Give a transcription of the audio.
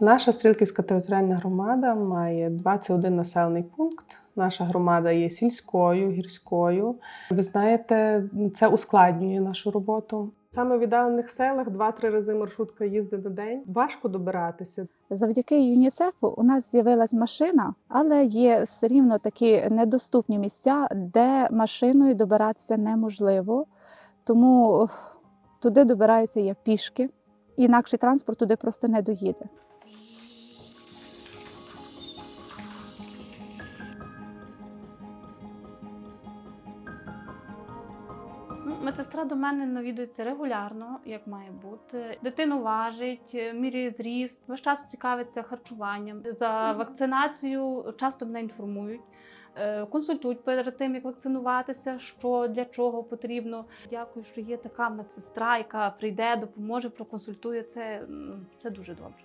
Наша Стрілківська територіальна громада має 21 населений пункт. Наша громада є сільською, гірською. Ви знаєте, це ускладнює нашу роботу. Саме в віддалених селах 2-3 рази маршрутка їздить на день. Важко добиратися. Завдяки ЮНІСЕФу у нас з'явилась машина, але є все рівно такі недоступні місця, де машиною добиратися неможливо. Тому туди добирається я пішки. Інакший транспорт туди просто не доїде. Медсестра до мене навідується регулярно, як має бути. Дитину важить, е, міряє зріст, весь час цікавиться харчуванням. За вакцинацію часто мене інформують. е, Консультують перед тим, як вакцинуватися, що для чого потрібно. Дякую, що є така медсестра, яка прийде, допоможе, проконсультує. Це, це дуже добре.